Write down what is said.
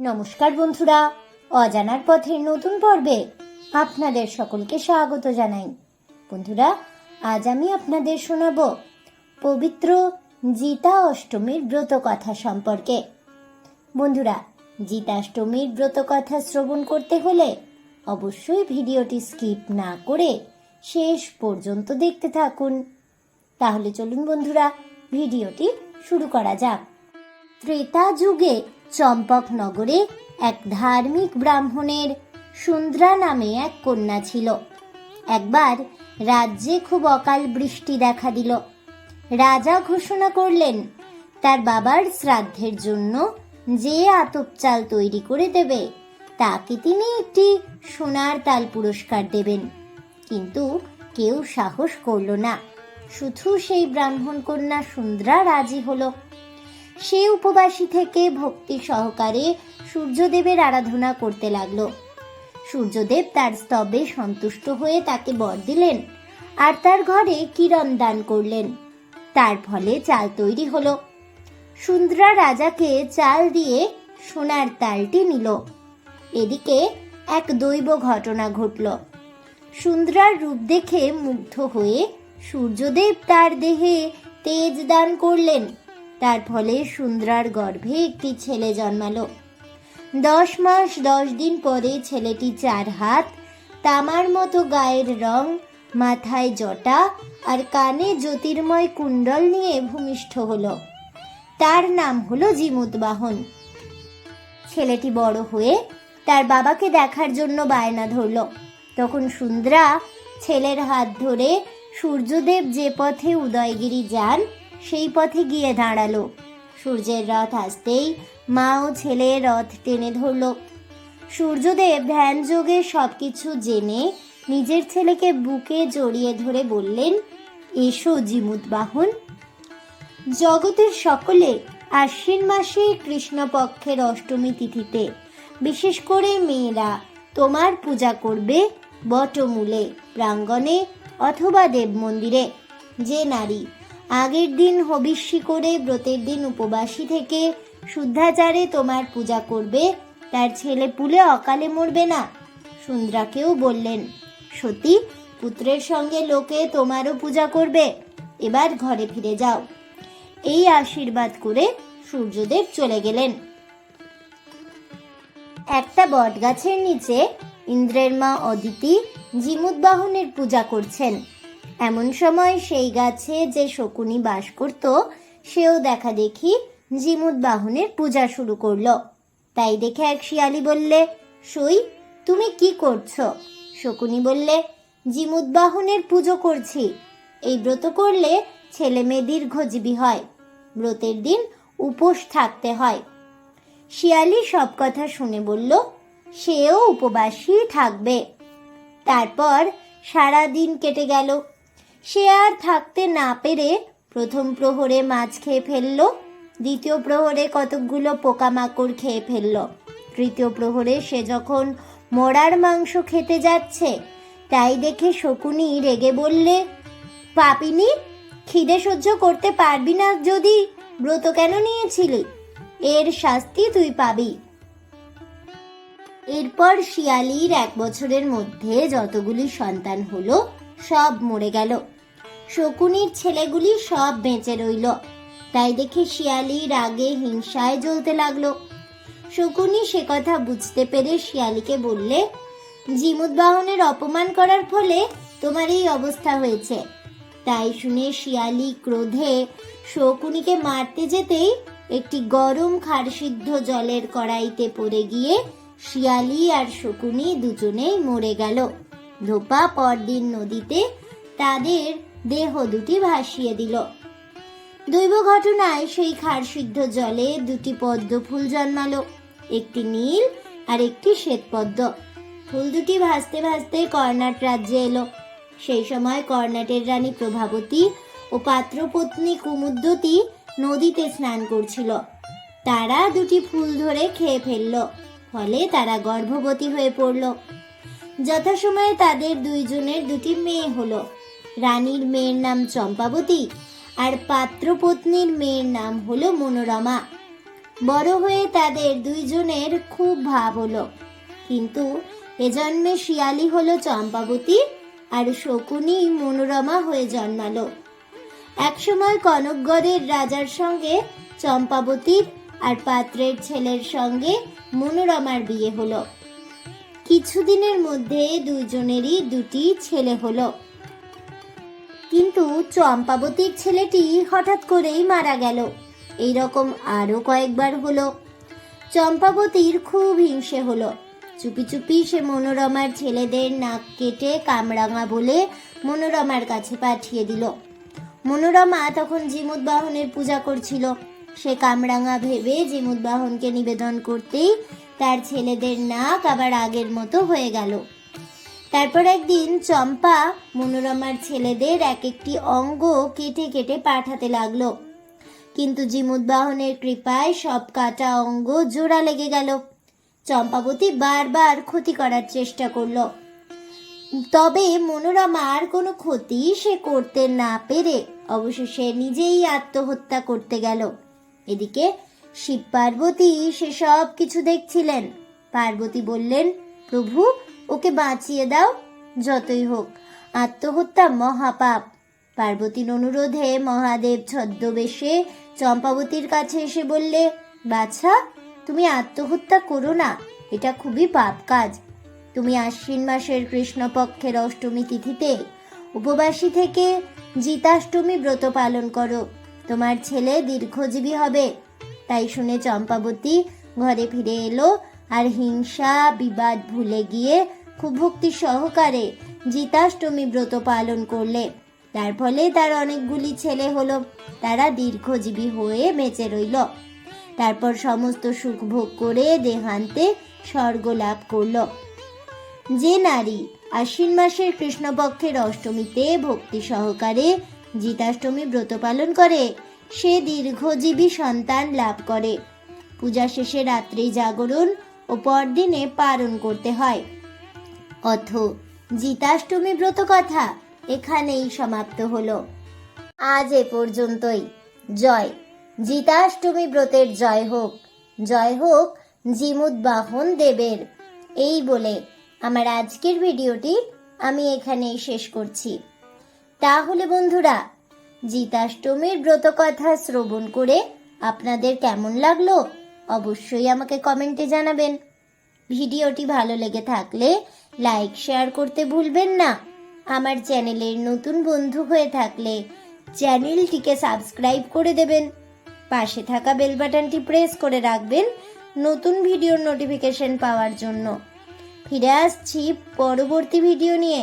নমস্কার বন্ধুরা, অজানার পথের নতুন পর্বে আপনাদের সকলকে স্বাগত জানাই। বন্ধুরা, আজ আমি আপনাদের শোনাব পবিত্র জিতা অষ্টমীর ব্রত কথা সম্পর্কে। বন্ধুরা জিতাষ্টমীর ব্রত কথা শ্রবণ করতে হলে অবশ্যই ভিডিওটি স্কিপ না করে শেষ পর্যন্ত দেখতে থাকুন। তাহলে চলুন বন্ধুরা, ভিডিওটি শুরু করা যাক। ত্রেতা যুগে চম্পকনগরে এক ধার্মিক ব্রাহ্মণের সুন্দ্রা নামে এক কন্যা ছিল। একবার রাজ্যে খুব অকাল বৃষ্টি দেখা দিল। রাজা ঘোষণা করলেন, তার বাবার শ্রাদ্ধের জন্য যে আতপ চাল তৈরি করে দেবে, তাকে তিনি একটি সোনার তাল পুরস্কার দেবেন। কিন্তু কেউ সাহস করল না। শুধু সেই ব্রাহ্মণ কন্যা সুন্দ্রা রাজি হলো। সে উপবাসী থেকে ভক্তি সহকারে সূর্যদেবের আরাধনা করতে লাগল। সূর্যদেব তার স্তবে সন্তুষ্ট হয়ে তাকে বর দিলেন আর তার ঘরে কিরণ দান করলেন। তার ফলে চাল তৈরি হলো। সুন্দ্রা রাজাকে চাল দিয়ে সোনার তালটি নিল। এদিকে এক দৈব ঘটনা ঘটল। সুন্দ্রার রূপ দেখে মুগ্ধ হয়ে সূর্যদেব তার দেহে তেজ দান করলেন। তার ফলে সুন্দ্রার গর্ভে একটি ছেলে জন্মালো। দশ মাস দশ দিন পরে ছেলেটি চার হাত, তামার মতো গায়ের রং, মাথায় জটা আর কানে জ্যোতির্ময় কুণ্ডল নিয়ে ভূমিষ্ঠ হলো। তার নাম হলো জিমুতবাহন ছেলেটি বড় হয়ে তার বাবাকে দেখার জন্য বায়না ধরল। তখন সুন্দ্রা ছেলের হাত ধরে সূর্যদেব যে পথে উদয়গিরি যান সেই পথে গিয়ে দাঁড়াল। সূর্যের রথ আসতেই মা ও ছেলে রথ টেনে ধরল। সূর্যদেব ধ্যান যোগে সব কিছু জেনে নিজের ছেলেকে বুকে জড়িয়ে ধরে বললেন, এসো জিমুত বাহন। জগতের সকলে আশ্বিন মাসে কৃষ্ণপক্ষের অষ্টমী তিথিতে, বিশেষ করে মেয়েরা, তোমার পূজা করবে বটমূলে, প্রাঙ্গণে অথবা দেব মন্দিরে যে নারী আগের দিন হবিষ্যি করে ব্রতের দিন উপবাসী থেকে শুদ্ধাচারে তোমার পূজা করবে, তার ছেলে পুলে অকালে মরবে না। সুন্দ্রাকেও বললেন, সতী, পুত্রের সঙ্গে লোকে তোমারও পূজা করবে, এবার ঘরে ফিরে যাও। এই আশীর্বাদ করে সূর্যদেব চলে গেলেন। একটা বটগাছের নিচে ইন্দ্রের মা অদিতি জিমুদ্বাহনের পূজা করছেন। এমন সময় সেই গাছে যে শকুনি বাস করত, সেও দেখা দেখি জিমুদ বাহনের পূজা শুরু করল। তাই দেখে এক শিয়ালি বললে, সই, তুমি কি করছ? শকুনি বললে জিমুদ বাহনের পুজো করছি। এই ব্রত করলে ছেলে মেয়ে দীর্ঘজীবী হয়। ব্রতের দিন উপোস থাকতে হয়। শিয়ালি সব কথা শুনে বলল, সেও উপবাসী থাকবে। তারপর সারা দিন কেটে গেল। সে আর থাকতে না পেরে প্রথম প্রহরে মাছ খেয়ে ফেলল, দ্বিতীয় প্রহরে কতকগুলো পোকামাকড় খেয়ে ফেলল। তৃতীয় প্রহরে সে যখন মরার মাংস খেতে যাচ্ছে, তাই দেখে শকুনি রেগে বললে, পাপিনি, খিদে সহ্য করতে পারবি না যদি, ব্রত কেন নিয়েছিলি? এর শাস্তি তুই পাবি। এরপর শিয়ালির এক বছরের মধ্যে যতগুলি সন্তান হলো সব মরে গেল। শকুনির ছেলেগুলি সব বেঁচে রইল। তাই দেখে শিয়ালি রাগে, হিংসায় জ্বলতে লাগল। শকুনি সে কথা বুঝতে পেরে শিয়ালিকে বললে জিমুদ বাহনের অপমান করার ফলে তোমার এই অবস্থা হয়েছে তাই শুনে শিয়ালি ক্রোধে শকুনিকে মারতে যেতেই একটি গরম খারসিদ্ধ জলের কড়াইতে পড়ে গিয়ে শিয়ালি আর শকুনি দুজনেই মরে গেল। ধোপা পরদিন নদীতে তাদের দেহ দুটি ভাসিয়ে দিল। দৈব ঘটনায় সেই খারসিদ্ধ জলে দুটি পদ্ম ফুল জন্মালো। একটি নীল আর একটি শ্বেতপদ্ম ফুল দুটি ভাসতে ভাসতে কর্ণাট রাজ্যে এলো। সেই সময় কর্ণাটের রানী প্রভাবতী ও পাত্রপত্নী কুমুদ্যতি নদীতে স্নান করছিল। তারা দুটি ফুল ধরে খেয়ে ফেলল, ফলে তারা গর্ভবতী হয়ে পড়ল। যথাসময়ে তাদের দুইজনের দুটি মেয়ে হলো। রানীর মেয়ের নাম চম্পাবতী আর পাত্রপত্নীর মেয়ের নাম হলো মনোরমা। বড় হয়ে তাদের দুইজনের খুব ভাব হলো। কিন্তু এ জন্মে শিয়ালি হলো চম্পাবতী আর শকুনি মনোরমা হয়ে জন্মালো। একসময় কনকগড়ের রাজার সঙ্গে চম্পাবতীর আর পাত্রের ছেলের সঙ্গে মনোরমার বিয়ে হলো। কিছুদিনের মধ্যে দুজনেরই দুটি ছেলে হলো। কিন্তু চম্পাবতীর ছেলেটি হঠাৎ করেই মারা গেল। এইরকম আরও কয়েকবার হলো। চম্পাবতীর খুব হিংসে হলো। চুপি চুপি সে মনোরমার ছেলেদের নাক কেটে কামরাঙা বলে মনোরমার কাছে পাঠিয়ে দিল। মনোরমা তখন জিমুদ বাহনের পূজা করছিল। সে কামরাঙা ভেবে জিমুদ বাহনকে নিবেদন করতেই তার ছেলেদের নাক আবার আগের মতো হয়ে গেল। তারপর একদিন চম্পা মনোরমার ছেলেদের এক একটি অঙ্গ কেটে কেটে পাঠাতে লাগল। কিন্তু জিমুদ বাহনের কৃপায় সব কাটা অঙ্গ জোড়া লেগে গেল। চম্পাবতী বারবার ক্ষতি করার চেষ্টা করল। তবে মনোরমা আর কোনো ক্ষতি সে করতে না পেরে অবশেষে নিজেই আত্মহত্যা করতে গেল। এদিকে শিব পার্বতী সে সব কিছু দেখছিলেন। পার্বতী বললেন, প্রভু, ওকে বাঁচিয়ে দাও, যতই হোক। আত্মহত্যা মহাপাপ। পার্বতীর অনুরোধে মহাদেব ছদ্মবেশে চম্পাবতীর কাছে এসে বললে, বাছা, তুমি আত্মহত্যা করো না, এটা খুবই পাপ কাজ। তুমি আশ্বিন মাসের কৃষ্ণপক্ষের অষ্টমী তিথিতে উপবাসী থেকে জিতাষ্টমী ব্রত পালন করো। তোমার ছেলে দীর্ঘজীবী হবে। তাই শুনে চম্পাবতী ঘরে ফিরে এলো আর হিংসা, বিবাদ ভুলে গিয়ে খুব ভক্তি সহকারে জিতাষ্টমী ব্রত পালন করলে। তার ফলে তার অনেকগুলি ছেলে হলো, তারা দীর্ঘজীবী হয়ে বেঁচে রইল। তারপর সমস্ত সুখ ভোগ করে দেহান্তে স্বর্গ লাভ করল। যে নারী আশ্বিন মাসের কৃষ্ণপক্ষের অষ্টমীতে ভক্তি সহকারে জিতাষ্টমী ব্রত পালন করে, সে দীর্ঘজীবী সন্তান লাভ করে। পূজা শেষে রাত্রি জাগরণ ও পরদিনে পালন করতে হয়। অথ, জিতাষ্টমী ব্রত কথা এখানেই সমাপ্ত হলো। আজ এ পর্যন্তই। জয়। জিতাষ্টমী ব্রতের জয় হোক জয় হোক জিমুদ্বাহন দেবের। এই বলে আমার আজকের ভিডিওটি আমি এখানেই শেষ করছি। তাহলে বন্ধুরা, জিতাষ্টমীর ব্রত কথা শ্রবণ করে আপনাদের কেমন লাগল অবশ্যই আমাকে কমেন্টে জানাবেন। ভিডিওটি ভালো লেগে থাকলে লাইক, শেয়ার করতে ভুলবেন না। আমার চ্যানেলের নতুন বন্ধু হয়ে থাকলে চ্যানেলটিকে সাবস্ক্রাইব করে দেবেন। পাশে থাকা বেল বাটনটি প্রেস করে রাখবেন নতুন ভিডিওর নোটিফিকেশন পাওয়ার জন্য। ফিরে আসছি পরবর্তী ভিডিও নিয়ে।